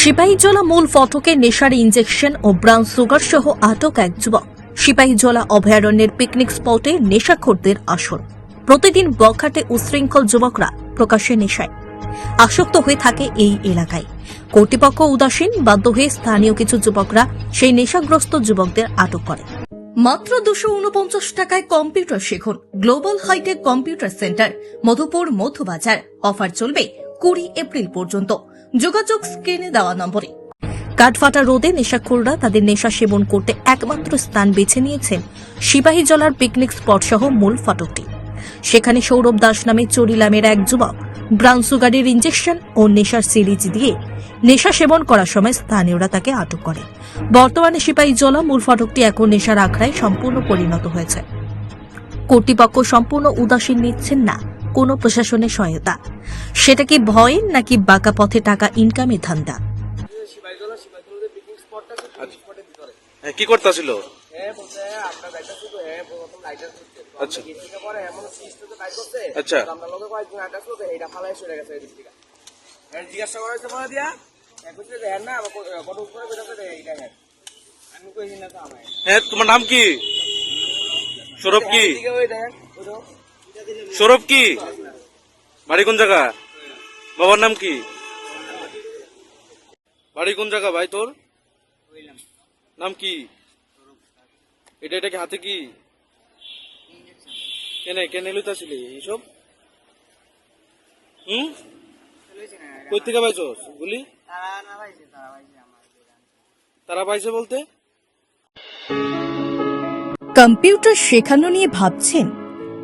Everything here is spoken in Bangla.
সিপাহীজলা মূল ফটকে নেশার ইঞ্জেকশন ও ব্রাউন সুগার সহ আটক এক যুবক। সিপাহীজলা অভয়ারণ্যের পিকনিক স্পটে নেশাখোরদের আসর। প্রতিদিন বখাটে উশৃঙ্খল যুবকরা প্রকাশ্যে নেশায়। আসক্ত হয়ে থাকে এই এলাকায়। কর্তৃপক্ষ উদাসীন, বাধ্য হয়ে স্থানীয় কিছু যুবকরা সেই নেশাগ্রস্ত যুবকদের আটক করে। মাত্র দুশো উনপঞ্চাশ টাকায় কম্পিউটার শিখুন। Global hitech computer centre, Madhupur Madhubazar offer চলবে কুড়ি এপ্রিল পর্যন্ত। যোগাযোগ স্ক্রিনে দেওয়া নম্বরে। কাঠফাটা রোদে নেশাখোররা তাদের নেশা সেবন করতে একমাত্র স্থান বেছে নিয়েছেন সিপাহী জলার পিকনিক স্পট সহ মূল ফটকটি। সেখানে সৌরভ দাস নামে চরিলামের এক যুবক ব্রাউন সুগারের ইঞ্জেকশন ও নেশার সিরিজ দিয়ে নেশা সেবন করার সময় স্থানীয়রা তাকে আটক করে। বর্তমানে সিপাহী জলা মূল ফটকটি এখন নেশার আখড়ায় সম্পূর্ণ পরিণত হয়েছে। কর্তৃপক্ষ সম্পূর্ণ উদাসীন নিচ্ছেন না। কোনো প্রশাসনের সহায়তা। সেটা কি ভয়ের নাকি বাঁকা পথে টাকা ইনকামের ধান্দা? হ্যাঁ কি করতেছিল? আচ্ছা। আচ্ছা। হ্যাঁ তোমার নাম কি? সৌরভ কি? সৌরভ কি? বাড়ি কোন জায়গা? বাবার নাম কি? বাড়ি কোন জায়গা ভাই তোর? নাম কি? এটা এটা কি হাতে কি? কেনে কেনে লইতাছিলি এইসব? হুম? কই থেকে পাইছো? গুলি তারা পাইছে বলতে? কম্পিউটার শেখানো নিয়ে ভাবছেন?